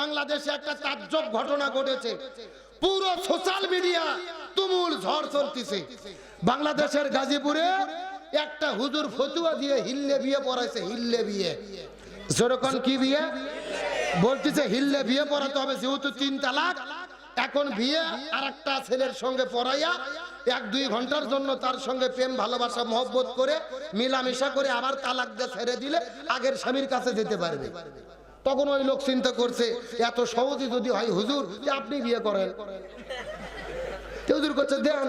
বাংলাদেশে একটা তাজ্জব ঘটনা ঘটেছে। পুরো সোশ্যাল মিডিয়া তুমুল ঝড় চলতেছে। বাংলাদেশের গাজীপুরে একটা হুজুর ফতুয়া দিয়ে হিল্লে বিয়ে পড়াইছে, হিল্লে বিয়ে। যেরকম কি বিয়ে? বলতেছে হিল্লে বিয়ে পড়াতে হবে, যেহেতু তিন তালাক, এখন বিয়ে আর একটা ছেলের সঙ্গে পড়াইয়া এক দুই ঘণ্টার জন্য তার সঙ্গে প্রেম, ভালোবাসা, মহব্বত করে মিলামিশা করে আবার তালাক দিয়ে ছেড়ে দিলে আগের স্বামীর কাছে যেতে পারবে। তখন ওই লোক চিন্তা করছে, এত সহজে যদি হয় হুজুর আপনি বিয়ে করেন। হুজুর করছে, দেন।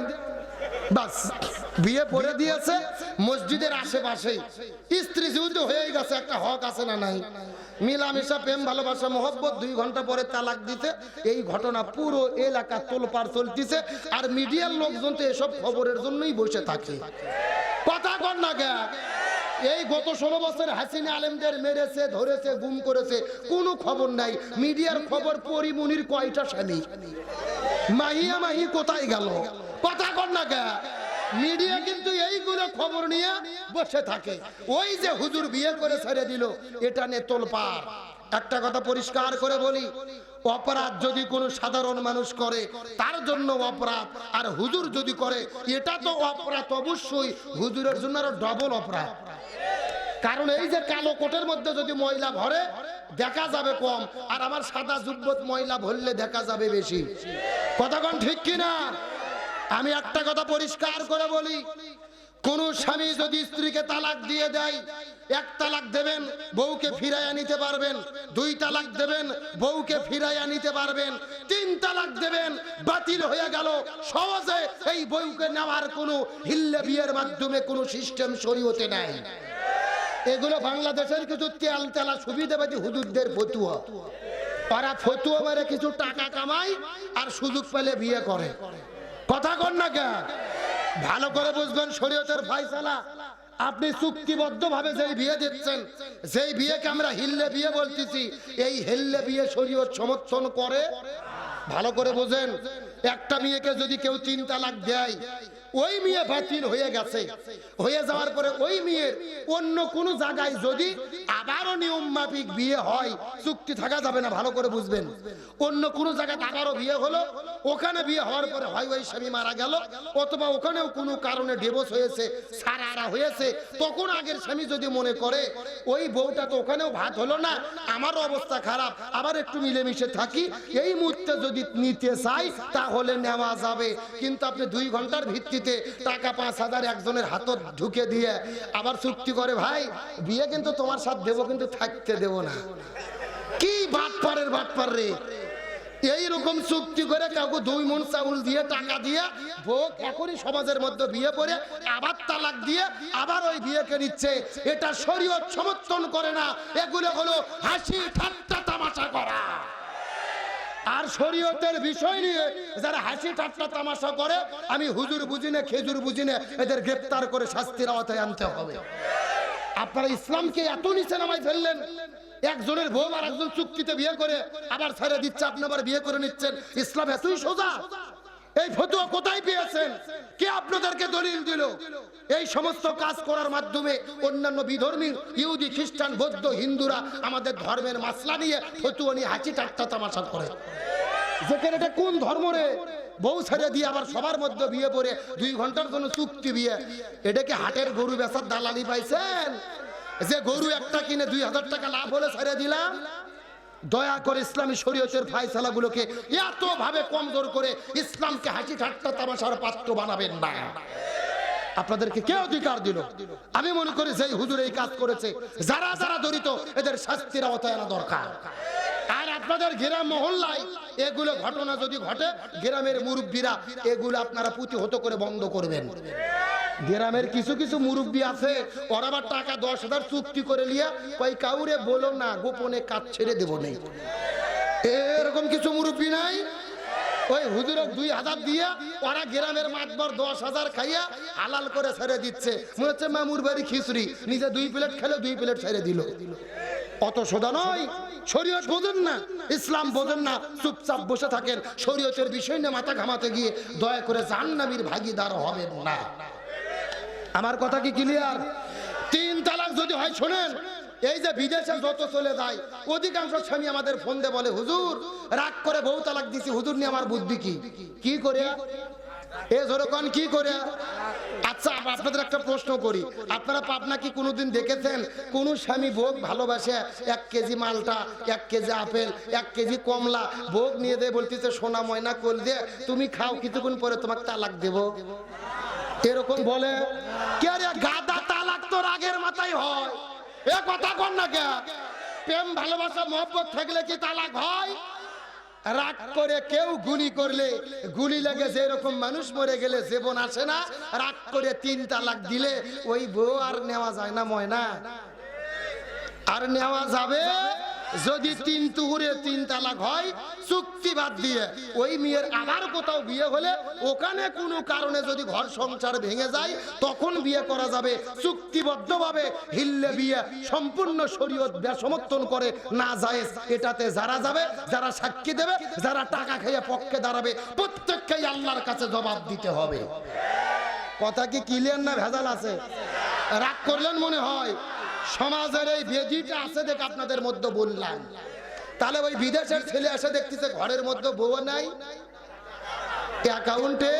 বাস, বিয়ে পড়ে দিয়েছে, মসজিদের আশেপাশেই। স্ত্রী যেহেতু হয়ে গেছে, একটা হক আছে না নাই? মিলামিশা, প্রেম, ভালোবাসা, মহব্বত, দুই ঘণ্টা পরে তালাক দিতে এই ঘটনা পুরো এলাকা তোলপাড় চলতেছে, আর মিডিয়ার লোকজন তো এসব খবরের জন্যই বসে থাকে। কথা কর না কে এই গত ষোলো বছর হাসিনা আলেমদের মেরেছে, ধরেছে, গুম করেছে। কোনো খবর নাই। মিডিয়ার খবর পরিমনির কয়টা স্বামী মাহিয়া মাহি কোথায় গেল? কথা কর না কে? মিডিয়া কিন্তু এইগুলো খবর নিয়ে বসে থাকে। ওই যে হুজুর বিয়ে করে ছেড়ে দিল, এটা নিয়ে তোলপার একটা কথা পরিষ্কার করে বলি অপরাধ যদি কোনো সাধারণ মানুষ করে, তার জন্য অপরাধ। আর হুজুর যদি করে, এটা তো অপরাধ অবশ্যই। হুজুরের জন্য আরও ডবল অপরাধ। কারণ এই যে কালো কোটের মধ্যে যদি ময়লা ভরে, দেখা যাবে কম। আর আমার সাদা জুব্বত ময়লা ভরলে দেখা যাবে বেশি। কথাক্ষণ ঠিক কিনা? আমি একটা কথা পরিষ্কার করে বলি। কোন স্বামী যদি স্ত্রীকে তালাক দিয়ে দেয়, এক তালাক দেবেন, বউকে ফিরাইয়া নিতে পারবেন, দুই তালাক দেবেন, বউকে ফিরাইয়া নিতে পারবেন, তিন তালাক দেবেন, বাতিল হয়ে গেল। সহজে এই বউকে নেওয়ার কোনো হিল্লে বিয়ের মাধ্যমে কোনো সিস্টেম শরীয়তে নাই। এগুলো বাংলাদেশের কিছু তেল তেলা সুবিধাবাদী হুজুরদের ফতুয়া। তারা ফতুয়া মেরে কিছু টাকা কামায় আর সুযোগ পেলে বিয়ে করে। কথা কর না কে ভালো করে বুঝবেন শরীয়তের ফাইসালা আপনি চুক্তিবদ্ধ ভাবে যেই বিয়ে দিচ্ছেন, যেই বিয়েকে আমরা হিল্লে বিয়ে বলতেছি, এই হিল্লে বিয়ে শরীয়ত সমর্থন করে ভালো করে বোঝেন, একটা মেয়েকে যদি কেউ তিন তালাক দেয়, ওই মেয়ে বাতিল হয়ে গেছে। হয়ে যাওয়ার পরে ওই মেয়ের অন্য কোনো জায়গায় যদি আবারও নিয়ম মাফিক বিয়ে হয়, চুক্তি থাকা যাবে না, ভালো করে বুঝবেন। অন্য কোনো জায়গায় আবারও বিয়ে হলো, ওখানে বিয়ে হওয়ার পরে হয় ওই স্বামী মারা গেল, অথবা ওখানেও কোনো কারণে ডিভোর্স হয়েছে, সারারা হয়েছে, তখন আগের স্বামী যদি মনে করে, ওই বউটা তো ওখানেও ভাত হলো না, আমারও অবস্থা খারাপ, আবার একটু মিলেমিশে থাকি, এই মুহূর্তে যদি নিতে চাই, তাহলে নেওয়া যাবে। কিন্তু আপনি দুই ঘণ্টার ভিত্তিতে টাকা পাঁচ হাজার একজনের হাতত ঢুকে দিয়ে আবার চুক্তি করে, ভাই, বিয়ে কিন্তু তোমার সাথে দেবো, কিন্তু থাকতে দেবো না। কি বাটপারের বাটপার রে? এইরকম চুক্তি করে কাউকে দুই মন চাউল দিয়ে, টাকা দিয়ে, ভোগ এখনই সমাজের মধ্যে বিয়ে করে আবার তালাক দিয়ে আবার ওই বিয়েকে নিচ্ছে। এটা শরীয়ত সমর্থন করে না। এগুলো হলো হাসি ঠাট্টা তামাশা করা। আর শরীয়তের বিষয় নিয়ে যারা হাসি ঠাট্টা তামাশা করে, আমি হুজুর বুঝিনে খেজুর বুঝিনে এদের গ্রেপ্তার করে শাস্তির আওতায় আনতে হবে। আপনারা ইসলামকে এত নিচে নামাই ফেললেন, একজনের বউ আর একজন চুক্তিতে বিয়ে করে, আবার ছেড়ে দিচ্ছে, আপনি আবার বিয়ে করে নিচ্ছেন, ইসলাম এতই সোজা। এই ফতুয়া কোথায় পেয়েছেন? কে আপনাদেরকে দলিল দিল? এই সমস্ত কাজ করার মাধ্যমে অন্যান্য বিধর্মী, ইহুদি, খ্রিস্টান, বৌদ্ধ, হিন্দুরা আমাদের ধর্মের মাসলা নিয়ে ফতুয়া নিয়ে হাঁচি ঠাট্টা তামাশা করে। যেখানে এটা কোন ধর্ম রে? বউ ছেড়ে দিয়ে আবার সবার মধ্যে বিয়ে পড়ে দুই ঘণ্টার জন্য চুক্তি বিয়ে। এটাকে হাটের গরু বেচার দালালি পাইছেন? যে গরু একটা কিনে দুই হাজার টাকা লাভ হলে ছেড়ে দিলাম? দয়া করে ইসলামী শরীয়তের ফায়সালাগুলোকে এত ভাবে কমজোর করে ইসলামকে হাসি ঠাট্টা তামাশার পাত্র বানাবেন না। আপনাদেরকে কে অধিকার দিল। আমি মনে করি যেই হুজুর এই কাজ করেছে, যারা যারা জড়িত, এদের শাস্তির আওতায় আনা দরকার। আর আপনাদের গ্রাম মহল্লায় এগুলো ঘটনা যদি ঘটে, গ্রামের মুরব্বীরা এগুলো আপনারা প্রতিহত করে বন্ধ করবেন। গ্রামের কিছু কিছু মুরব্বী আছে, ওরা আবার টাকা দশ হাজার চুক্তি করে নিয়ে ওই কাউরে বলো না, গোপনে কাজ ছেড়ে দেবো নেই এরকম কিছু মুরব্বী নাই। ইসলাম বোঝেন না, চুপচাপ বসে থাকেন। শরীয়তের বিষয় নিয়ে মাথা ঘামাতে গিয়ে দয়া করে জাহান্নামীর ভাগিদার হবেন না। আমার কথা কি ক্লিয়ার তিন তালাক যদি হয়, শোনেন, এই যে বিদেশে যত চলে যায়, অধিকাংশ স্বামী আমাদের ফোন দিয়ে বলে, হুজুর, রাগ করে বউ তালাক দিছি, হুজুর নিয়ে আমার বুদ্ধি কি? কি করে এ যেরকম কি করে আচ্ছা আপনাদের একটা প্রশ্ন করি। আপনারা পাবনা কি কোনোদিন দেখেছেন? কোন স্বামী ভোগ ভালোবাসে, এক কেজি মালটা, এক কেজি আপেল, এক কেজি কমলা, ভোগ নিয়ে দেয়, বলতেছে, সোনা, ময়না কল দিয়ে তুমি খাও, কিছুক্ষণ পরে তোমাকে তালাক দেবো। এরকম বলে, কে রে গাদা তালাক তো রাগের মাথায় হয়? এ কথা কর না কে? প্রেম, ভালোবাসা, মহব্বত থাকলে কি তালাক হয়? রাগ করে কেউ গুলি করলে গুলি লেগে যে এরকম মানুষ মরে গেলে জীবন আসে না। রাগ করে তিন তালাক দিলে ওই বউ আর নেওয়া যায় না, ময়না। আর নেওয়া যাবে যদি তিন তুহুরে তিন তালাক হয়, চুক্তি বাদ দিয়ে ওই মেয়ের আবার কোথাও বিয়ে হলে ওখানে কোনো কারণে যদি ঘর সংসার ভেঙে যায়, তখন বিয়ে করা যাবে। চুক্তিবদ্ধভাবে হিললে বিয়ে সম্পূর্ণ শরীয়ত সমর্থন করে না যায় এটাতে যারা যাবে, যারা সাক্ষী দেবে, যারা টাকা খেয়ে পক্ষে দাঁড়াবে, প্রত্যেককেই আল্লাহর কাছে জবাব দিতে হবে। কথা কি ক্লিয়ার না ভেজাল আছে? রাগ করলেন মনে হয়? সমাজের এই বেদিটা আছে দেখে আপনাদের মধ্যে বললাম। তাহলে ওই বিদেশের ছেলে এসে দেখতেছে ঘরের মধ্যে বউ নাই। অ্যাকাউন্টে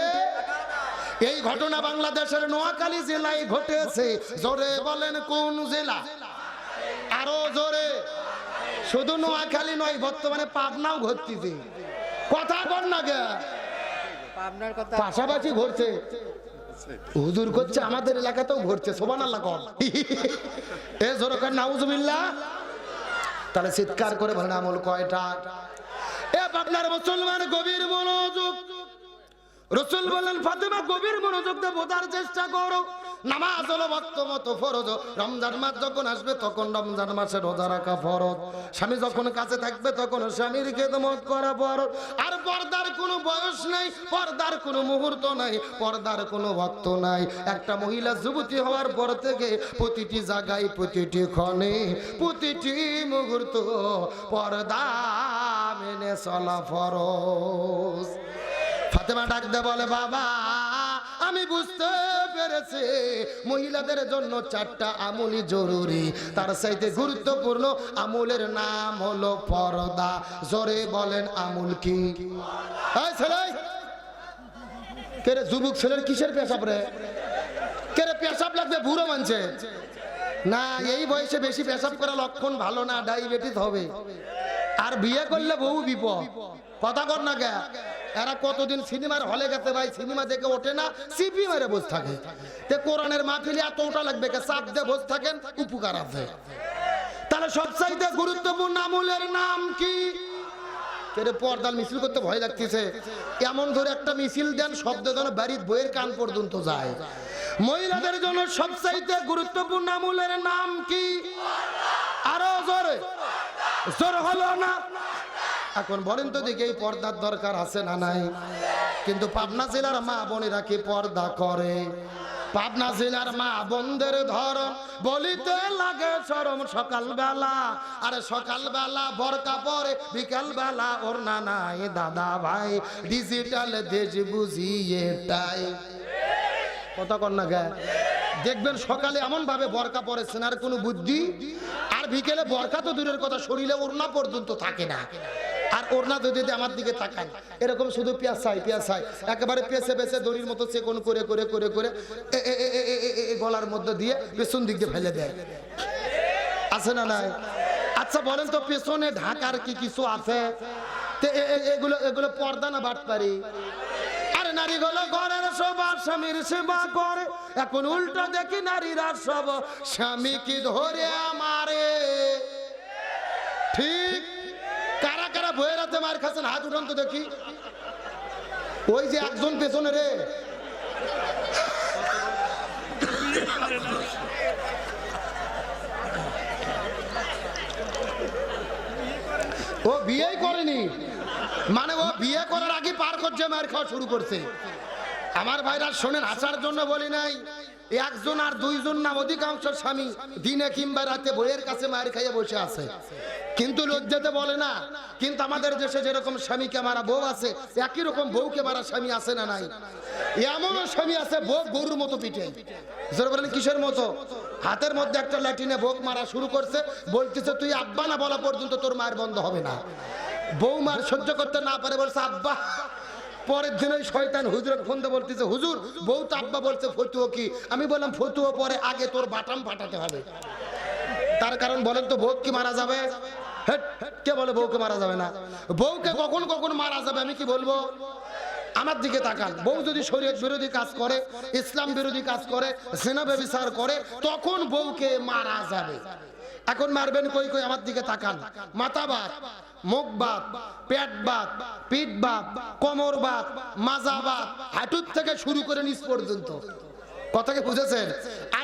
এই ঘটনা বাংলাদেশের নোয়াখালী জেলায় ঘটেছে। জোরে বলেন কোন জেলা? আরও জোরে। শুধু নোয়াখালী নয় বর্তমানে পাবনাও ঘটতেছে। কথা বল না গে। পাশাপাশি ঘুরছে হুজুর করছে, আমাদের এলাকাতেও ঘুরছে সোবান আল্লাহ কম এ জোরকার, নাউজুবিল্লাহ। তাহলে চিৎকার করে বলেন, আমল কয়টা? এ আপনার মুসলমান গভীর মনোযোগ। রসুল বললেন ফাতেমা, গভীর মনোযোগ দিয়ে বোঝার চেষ্টা করো। নামাজ হলো ভক্ত মতো ফরজ। রমজান মাস যখন আসবে, তখন রমজান মাসে রোজা রাখা ফরজ। স্বামী যখন কাছে থাকবে, তখন স্বামীর খেদমত করা ফরজ। আর পর্দার কোনো বয়স নাই, পর্দার কোনো মুহূর্ত নাই, পর্দার কোনো ভক্ত নাই। একটা মহিলা যুবতী হওয়ার পর থেকে প্রতিটি জায়গায়, প্রতিটি ক্ষণে, প্রতিটি মুহূর্ত পর্দা মেনে চলা ফরজ। ফাতেমা ডাকতে বলে, বাবা আমি বুঝতে পেরেছি, মহিলাদের জন্য চারটা আমুলই জরুরি। তার চাইতে গুরুত্বপূর্ণ আমুলের নাম হলো পর্দা। জোরে বলেন, আমুল কি? এই কে রে যুবক ছেলের কিসের পেশাব রে? কে রে পেশাব লাগবে, বুড়ো মানছে? না, এই বয়সে বেশি পেশাব করা লক্ষণ ভালো না, ডায়াবেটিস হবে। আর বিয়ে করলে বহু বিপদ। কথা কর না কে? এরা কতদিন সিনেমার হলে গেছে ভাই? সিনেমা দেখে ওঠে না, সিপি মেরে বসে থাকে। তে কোরআনের মাহফিলে এত ওটা লাগবে কে? চাপ দিয়ে বসে থাকেন, উপকার আছে। তাহলে সবচাইতে গুরুত্বপূর্ণ আমলের নাম কি? পর্দাল মিছিল করতে ভয় লাগতেছে। এমন ধরে একটা মিছিল দেন, শব্দ যেন বাড়ির বইয়ের কান পর্যন্ত যায়। মহিলাদের জন্য সবচাইতে গুরুত্বপূর্ণ আমলের নাম কি? আরও জোরে। জোর হলো না? এখন বলেন তো দেখি এই পর্দার দরকার আছে না নাই? কিন্তু পাবনা জেলার মা বোনেরা কি পর্দা করে? পাবনা জেলার মা বোনদের ধর, বলিতে লাগে সরম সকালবেলা। আরে সকালবেলা বরকা পরে বিকাল বেলা ওর নাই দাদা ভাই। ডিজিটাল দেশ বুঝি এটাই কথা কর না গায়ে দেখবেন সকালে এমন ভাবে বরকা পরেছেন আর কোনো বুদ্ধি, আর বিকেলে বরকা তো দূরের কথা, শরীরে ওড়না পর্যন্ত থাকে না। আর ওড়না যদি আমার দিকে তাকান এরকম শুধু পেঁচাই পেঁচাই একেবারে পেছে পেছে দড়ির মতো চেকন করে করে করে করে গলার মধ্যে দিয়ে পেছন দিক দিয়ে ফেলে দেয়। আছে না নাই? আচ্ছা বলেন তো পেছনে ঢাকার কি কিছু আছে? এগুলো এগুলো পর্দা না বাট পারি নারীগুলো ঘরের সবার স্বামীর সেবা করে। এখন উল্টো দেখি নারীরা সব স্বামী কি ধরে আমারে? ঠিক? কারা কারা বইয়ের হাতে মার খাচ্ছেন? হাত উঠান তো দেখি। ওই যে একজন পেছনে রে। ও বিয়েই করেনি। মানে ও বিয়ে করার আগে পার করছে মার খাওয়া শুরু করছে। আমার ভাইরা শোনেন আসার জন্য বলি নাই, একজন আর দুইজন না, অধিকাংশ স্বামী দিনে কিংবা রাতে বইয়ের কাছে মায়ের খাইয়ে বসে আছে। কিন্তু লজ্জাতে বলে না, কিন্তু আমাদের দেশে যেরকম স্বামীকে মারা বউ আছে, একই রকম বউকে মারা স্বামী আছে না নাই? এমনও স্বামী আছে, বউ গরুর মতো পিঠে। বলেন, কিসের মতো? হাতের মধ্যে একটা ল্যাটিনে বোক মারা শুরু করছে, বলতেছে, তুই আব্বা না বলা পর্যন্ত তোর মায়ের বন্ধ হবে না। বউ মার সহ্য করতে না পারে, বলছে, আব্বা, পরের দিন শয়তান হুজুরের ফোন দিয়ে বলতেছে, হুজুর, বউ তো আব্বা বলছে ফতুও কি? আমি বললাম ফতুও পরে, আগে তোর বাটাম ফাটাতে হবে। তার কারণ বলেন তো, বউ কি মারা যাবে? কে বলে বউকে মারা যাবে না? বউকে কখন কখন মারা যাবে, আমি কি বলব? আমার দিকে তাকান। বউ যদি শরীয়ত বিরোধী কাজ করে, ইসলাম বিরোধী কাজ করে সেনা ব্যবচার করে, তখন বউকে মারা যাবে। এখন মারবেন কই কই? আমার দিকে তাকান। মাথা বাত মুখ বাত পেট বাত পিঠ বাত কোমর বাত মাজা বাত হাঁটুর থেকে শুরু করে নিচ পর্যন্ত। কথাকে বুঝেছেন?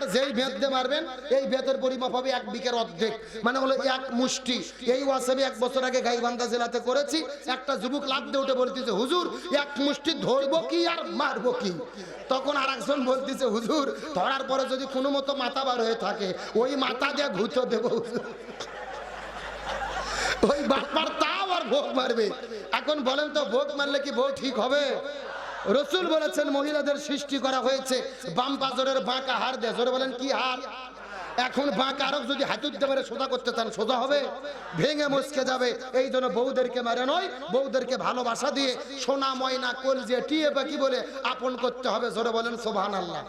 আর যেই ভেদ দিয়ে মারবেন, এই ভেদের পরিমাপ হবে এক বিকের অর্ধেক। মানে হলো এক মুষ্টি। এই ওয়াসাবি এক বছর আগে গাইবান্ধা জেলাতে করেছি। একটা যুবক লাভ দিয়ে উঠে বলতেছে, হুজুর, এক মুষ্টি ধরবো কি আর মারবো কি? তখন আর একজন বলতেছে, হুজুর, ধরার পরে যদি কোনো মতো মাথা বার হয়ে থাকে, ওই মাথা দিয়ে ঘুচো দেবো ওই বাপার তাও আর ভোগ মারবে। এখন বলেন তো, ভোগ মারলে কি ভোগ ঠিক হবে? রসুল বলেছেন, মহিলাদের সৃষ্টি করা হয়েছে, বাম পাজরের বাঁকা হার দেয়। জোরে বলেন, কি হার এখন বাঁকা আরও যদি হাতুর মেরে সোজা করতে চান, সোজা হবে? ভেঙে মুসকে যাবে। এই জন্য বউদেরকে মেরে নয়, বউদেরকে ভালোবাসা দিয়ে সোনা, ময়না, কল যে টিয়ে পাখি বলে আপন করতে হবে। জোরে বলেন সোভান আল্লাহ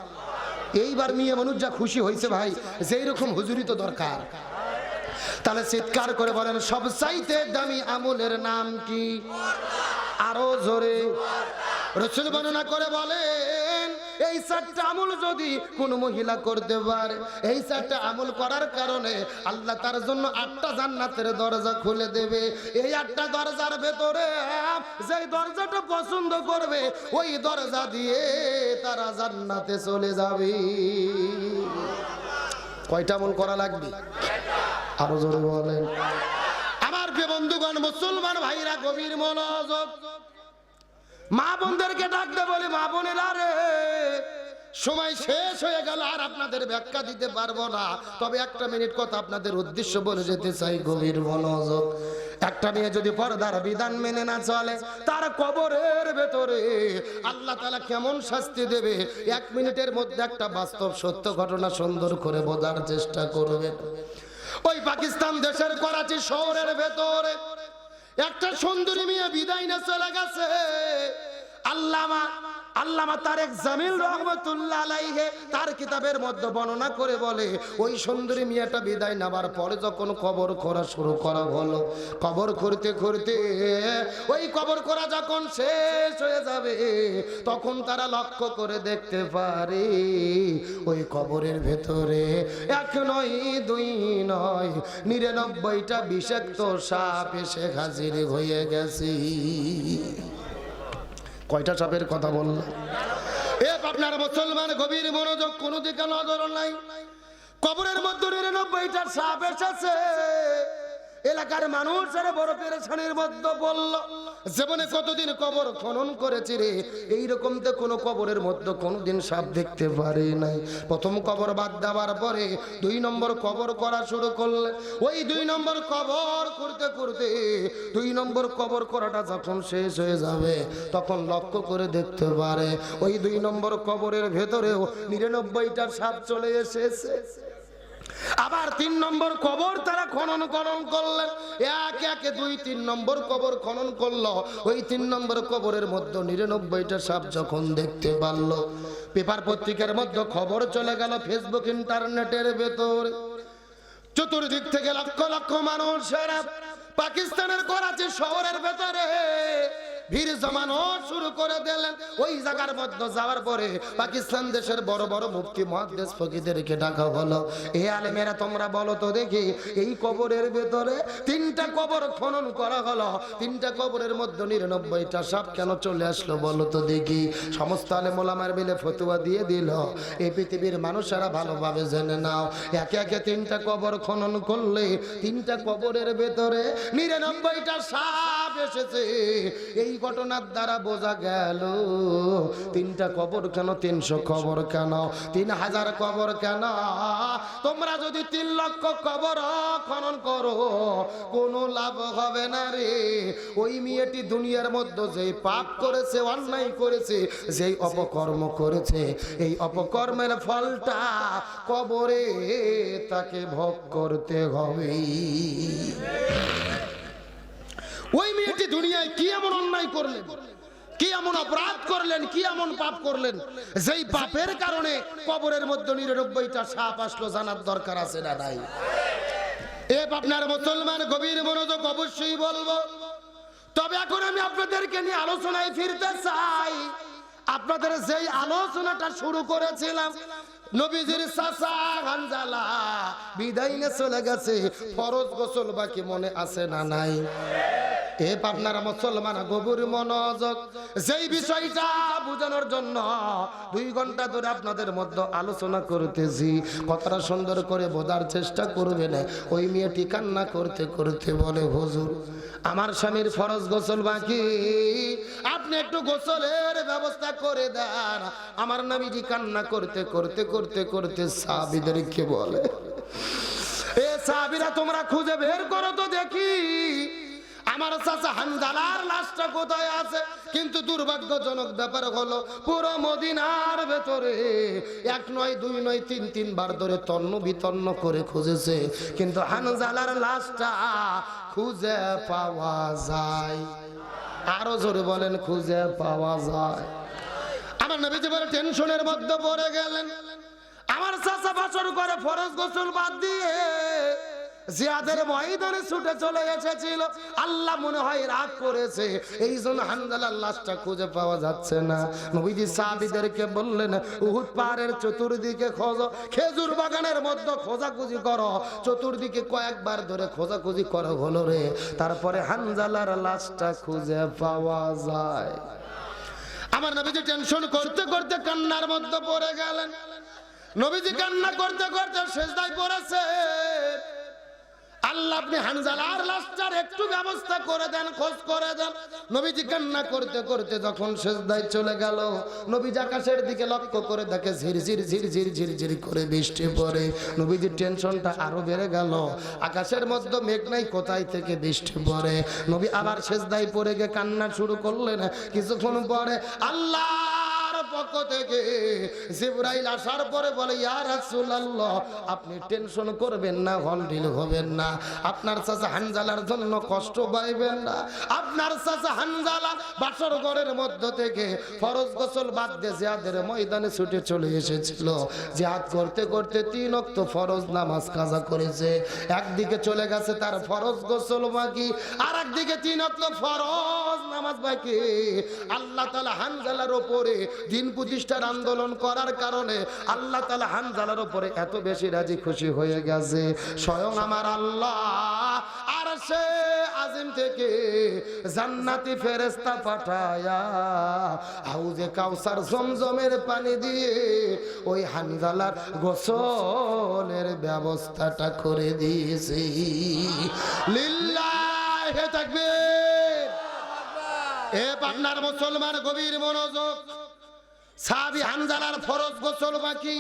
এইবার মেয়ে মানুষ যা খুশি হয়েছে ভাই, যেই রকম হুজুরি তো দরকার। তাহলে চিৎকার করে বলেন সব চাইতে দামি আমলের নাম কি? আরও জোরে। রসুল বর্ণনা করে বলেন, এই চারটা আমল যদি কোন মহিলা করতে পারে, এই চারটা আমল করার কারণে আল্লাহ তার জন্য আটটা জান্নাতের দরজা খুলে দেবে। এই আটটা দরজার ভেতরে যেই দরজাটা পছন্দ করবে, ওই দরজা দিয়ে তারা জান্নাতে চলে যাবে। কয়টা আমল করা লাগবে? আরও জোরে বলেন। আমার বন্ধুগণ, মুসলমান ভাইরা, গভীর মনোযোগ মা বোনদেরকে ডাকতে বলি, মা বোনেরা রে, সময় শেষ হয়ে গেল, আর আপনাদের ব্যাখ্যা দিতে পারব না। তবে একটা মিনিট কথা আপনাদের উদ্দেশ্য বলে যেতে চাই, গভীর মনোযোগ। একটা মেয়ে যদি পর্দার বিধান মেনে না চলে, তার কবরের ভেতরে আল্লাহ তালা কেমন শাস্তি দেবে? এক মিনিটের মধ্যে একটা বাস্তব সত্য ঘটনা সুন্দর করে বোঝার চেষ্টা করবে। ওই পাকিস্তান দেশের করাচি শহরের ভেতরে একটা সুন্দরী মেয়ে বিদায় না চলে গেছে। আল্লামা আল্লামা তারেক জামিল রহমতুল্লাহ আলাইহে তার কিতাবের মধ্যে বর্ণনা করে বলে, ওই সুন্দরী মেয়েটা বিদায় নেবার পরে যখন কবর করা শুরু করা হলো, কবর করতে করতে ওই কবর করা যখন শেষ হয়ে যাবে, তখন তারা লক্ষ্য করে দেখতে পারে ওই কবরের ভেতরে এক নয়, দুই নয়, নিরানব্বইটা বিষাক্ত সাপ এসে হাজির হয়ে গেছে। কয়টা সাপের কথা বললাম এ আপনার মুসলমান গভীর মনোযোগ কোনো দিকে নজর নাই। কবরের মধ্যে নিরানব্বইটা সাপ এসেছে। এলাকার মানুষের বড় পেরেছানির মধ্যে বলল জীবনে কতদিন কবর খনন করেছি রে? এইরকম তো কোনো কবরের মধ্যে কোনোদিন সাপ দেখতে পারি নাই। প্রথম কবর বাদ দেওয়ার পরে দুই নম্বর কবর করা শুরু করলে। ওই দুই নম্বর কবর করতে করতে দুই নম্বর কবর করাটা যখন শেষ হয়ে যাবে, তখন লক্ষ্য করে দেখতে পারে, ওই দুই নম্বর কবরের ভেতরেও নিরানব্বইটার সাপ চলে এসেছে। আবার তিন নম্বর কবর তারা খনন খনন করলেন। এক একে দুই, তিন নম্বর কবর খনন করল। ওই তিন নম্বর কবরের মধ্যে নিরানব্বইটা সাপ যখন দেখতে পারল, পেপার পত্রিকার মধ্যে খবর চলে গেল ফেসবুক, ইন্টারনেটের ভেতর। চতুর্দিক থেকে লক্ষ লক্ষ মানুষেরা পাকিস্তানের করাচি শহরের ভেতরে ভিড় জমানো শুরু করে দিলেন। ওই জায়গার মধ্যে যাওয়ার পরে পাকিস্তান দেশের বড় বড় মুফতি মহাদেশ ফকিদেরকে ডাকা হলো। এ আলেমেরা তোমরা বলো তো দেখি, এই কবরের ভেতরে তিনটা কবর খনন করা হলো। তিনটা কবরের মধ্যে নিরানব্বইটা সাপ কেন চলে আসলো বলো তো দেখি। সমস্ত আলে আলেমোলামার মিলে ফতুয়া দিয়ে দিল। এই পৃথিবীর মানুষেরা ভালোভাবে জেনে নাও, একে একে তিনটা কবর খনন করলে তিনটা কবরের ভেতরে নিরানব্বইটা সাপ এসেছে। এই ঘটনার দ্বারা বোঝা গেল, তিনটা কবর কেন, তিনশো কবর কেন, তিন হাজার কবর কেন? তোমরা যদি তিন লক্ষ কবর খনন করো, কোনো লাভ হবে না রে। ওই মেয়েটি দুনিয়ার মধ্যে যেই পাপ করেছে, অন্যায় করেছে, যেই অপকর্ম করেছে, এই অপকর্মের ফলটা কবরে তাকে ভোগ করতে হবে ওই মেয়েটি দুনিয়ায় কি এমন অন্যায় করলেন? কি এমন অপরাধ করলেন? কি এমন পাপ করলেন? যেই পাপের কারণে কবরের মধ্যে নিরানব্বইটা সাপ আসলো, জানার দরকার আছে না নাই? এ আপনার মুসলমান গভীর মনোযোগ অবশ্যই বলব। তবে এখন আমি আপনাদেরকে নিয়ে আলোচনায় ফিরতে চাই। আপনাদের যেই আলোচনাটা শুরু করেছিলাম, নবীজির চাচা হানজালা, বিদায় নিয়ে চলে গেছে। ফরজ গোসল বাকি মনে আছে না নাই? এ আপনারা মুসলমান গভীর মনোযোগ। যেই বিষয়টা বোঝানোর জন্য দুই ঘণ্টা ধরে আপনাদের মধ্যে আলোচনা করতেছি। কথাটা সুন্দর করে বোঝার চেষ্টা করবেন। ওই মেয়েটি কান্না করতে করতে বলে, হুজুর, আমার স্বামীর ফরজ গোসল বাকি। আপনি একটু গোসলের ব্যবস্থা করে দেন। আমার নামিজি কান্না করতে করতে করতে করতে সাবিদেরকে বলে, এ সাবিরা তোমরা খুঁজে বের করো তো দেখি। আমার চাচা হানজালার লাশটা কোথায় আছে? কিন্তু দুর্ভাগ্যজনক ব্যাপার হলো, পুরো মদিনার ভেতরে এক নয়, দুই নয়, তিন, তিনবার ধরে তন্ন বিতন্ন করে খুঁজেছে। কিন্তু হানজালার লাশটা খুঁজে পাওয়া যায়। আরও জোরে বলেন, খুঁজে পাওয়া যায়। আমার নবীজি বলে, টেনশনের মধ্যে পড়ে গেলেন। আমার চাচা বছর করে ফরজ গোসল বাদ দিয়ে জিয়াদের ময়দানে ছুটে চলে এসেছিল। আল্লাহ মনে হয় রাগ করেছে। এই জন্য হানজালার লাশটা খুঁজে পাওয়া যাচ্ছে না। নবীজি সাহাবীদেরকে বললেন, উহুদ পাহাড়ের চতুর্দিকে খোঁজো, খেজুর বাগানের মধ্যে খোঁজাখুঁজি করো। চতুর্দিকে কয়েকবার ধরে খোঁজাখুঁজি করা হলো রে। তারপরে হানজালার লাশটা খুঁজে পাওয়া যায়। আমার নবীজি টেনশন করতে করতে কান্নার মধ্যে পড়ে গেলেন। নবীজি কান্না করতে করতে শেষদায় পড়েছে। আল্লাহ আপনি একটু ব্যবস্থা করে দেন, খোঁজ করে দেন। নবীজি কান্না করতে করতে চলে গেল, নবীজি আকাশের দিকে করে দেখে ঝিরঝির ঝিরঝির ঝিরঝির করে বৃষ্টি পড়ে। নবীজির টেনশনটা বেড়ে গেল। আকাশের মধ্যে মেঘ নাই, কোথায় থেকে বৃষ্টি পড়ে? নবী আবার শেষদায় পড়ে গিয়ে কান্না শুরু করলেন। কিছুক্ষণ পরে আল্লাহর পক্ষ থেকে জিব্রাইল আসার পরে বলে, ইয়া রাসূলুল্লাহ, আপনি টেনশন করবেন না, হলডিল হবেন না। আপনার চাচা হানজালার জন্য কষ্ট পাইবেন না। আপনার চাচা হানজালা বাসর ঘরের মধ্য থেকে ফরজ গোসল বাদ দিয়ে জিয়াদের ময়দানে ছুটে চলে এসেছিল। জিহাদ করতে করতে তিন অক্ত ফরজ নামাজ কাজা করেছে। একদিকে চলে গেছে তার ফরজ গোসল বাকি আর একদিকে তিন অক্ত ফরজ বাকি। আল্লাহ তালা হানজালার ওপরে দিন প্রতিষ্ঠার আন্দোলন করার কারণে আল্লাহ তালা হানজালার ওপরে এত বেশি রাজি খুশি হয়ে গেছে। স্বয়ং আমার আল্লাহ আর সে আজিম থেকে জান্নাতি ফেরেস্তা পাঠায়া হাউজে কাউসার জমজমের পানি দিয়ে ওই হানজালার গোসলের ব্যবস্থাটা করে দিয়েছে। লিল্লাহে থাকবে এ পাটনার মুসলমান গভীর মনোযোগ। সাবি হানজালার ফরজ গোসল বাকি।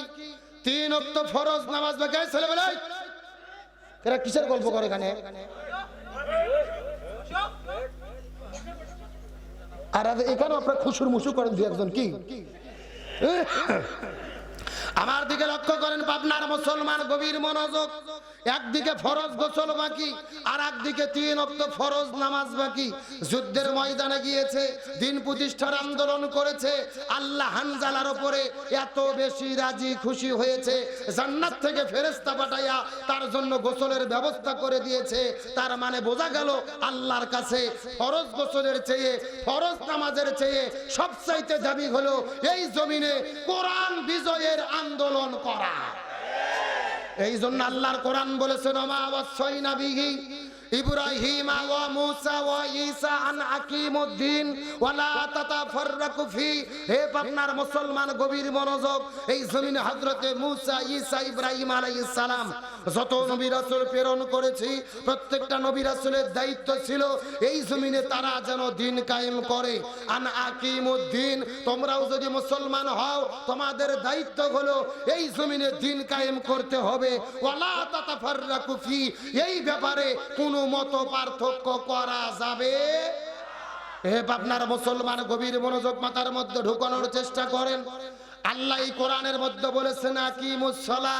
তিন অক্ত ফরজ নামাজ বাকি। ছেলেবেলায় ছেলে এরা কিসের গল্প করে এখানে? আর আর এখানে আপনার খুশুর মুসু করেন দু একজন, কি? আমার দিকে লক্ষ্য করেন পাবনার মুসলমান গভীর মনোযোগ। একদিকে ফরজ গোসল বাকি, আর একদিকে তিন অক্ত ফরজ নামাজ বাকি। যুদ্ধের ময়দানে গিয়েছে, দিন প্রতিষ্ঠার আন্দোলন করেছে। আল্লাহ হানজালার ওপরে এত বেশি রাজি, খুশি হয়েছে। জান্নাত থেকে ফেরেস্তা পাঠাইয়া তার জন্য গোসলের ব্যবস্থা করে দিয়েছে। তার মানে বোঝা গেল আল্লাহর কাছে ফরজ গোসলের চেয়ে, ফরজ নামাজের চেয়ে সবচাইতে দাবি হলো এই জমিনে কোরআন বিজয়ের আন্দোলন করা। এই জন্য আল্লাহর কোরআন বলেছেন অমাবস্যই নাবিহি ইব্রাহিম ওয়া মুসা ওয়া ঈসা আন আকিমুদ্দিন ওয়ালা তাতাফাররাকু ফি। হে আপনার মুসলমান, গভীর মনোযোগ, এই জমিনে হযরতে ঈসা ইব্রাহিম আলাইহিস সালাম, যত নবী রাসূল প্রেরণ করেছি, প্রত্যেকটা নবী রাসূলের দায়িত্ব ছিল, এই জমিনে তারা যেন দিন কায়েম করে। আন আকিমুদ্দিন তোমরাও যদি মুসলমান হও, তোমাদের দায়িত্ব হলো, এই জমিনে দিন কায়েম করতে হবে। ওয়ালা তাতাফাররাকু ফি। এই ব্যাপারে কোনো মত পার্থক্য করা যাবে? হে আপনার মুসলমান গভীর মনোযোগ মাথার মধ্যে ঢুকানোর চেষ্টা করেন। আল্লাহ কোরআনের মধ্যে বলেছেন কি মুসলা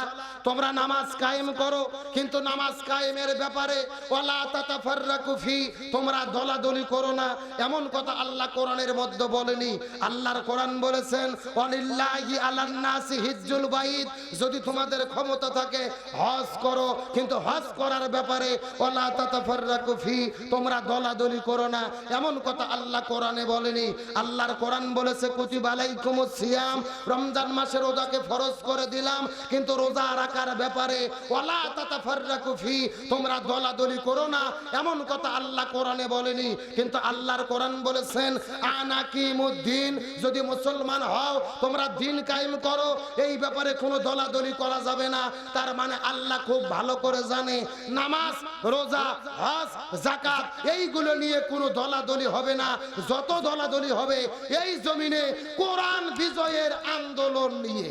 তোমরা নামাজ কায়েম করো, কিন্তু নামাজ কায়েমের ব্যাপারে ওয়ালা তাতাফাররাকু ফি, তোমরা দলাদলি করো না। এমন কথা আল্লাহ কোরআনের মধ্যে বলেনি। আল্লাহর কোরআন বলেছেন, ওয়ালিল্লাহি আলান নাসি হিজ্জুল বাইত। যদি তোমাদের ক্ষমতা থাকে, হজ করো, কিন্তু হজ করার ব্যাপারে ওয়ালা তাতাফাররাকু ফি, তোমরা দলাদলি করো না। এমন কথা আল্লাহ কোরআনে বলেনি। আল্লাহর কোরআন বলেছে, কুতিবা আলাইকুমুস সিয়াম। রমজান মাসে রোজাকে ফরজ করে দিলাম, কিন্তু রোজা রাখার ব্যাপারে, ওয়ালা তাতাফাররাকু ফি, তোমরা দলাদলি করো না। এমন কথা আল্লাহ কোরআনে বলেনি, কিন্তু আল্লাহর কোরআন বলেছেন আনাকিমুদ্দিন যদি মুসলমান হও, তোমরা দিন কায়েম করো। এই ব্যাপারে কোনো দলাদলি করা যাবে না। তার মানে আল্লাহ খুব ভালো করে জানে, নামাজ, রোজা, হজ জাকাত এইগুলো নিয়ে কোনো দলাদলি হবে না। যত দলাদলি হবে, এই জমিনে কোরআন বিজয়ের আন্দোলন নিয়ে।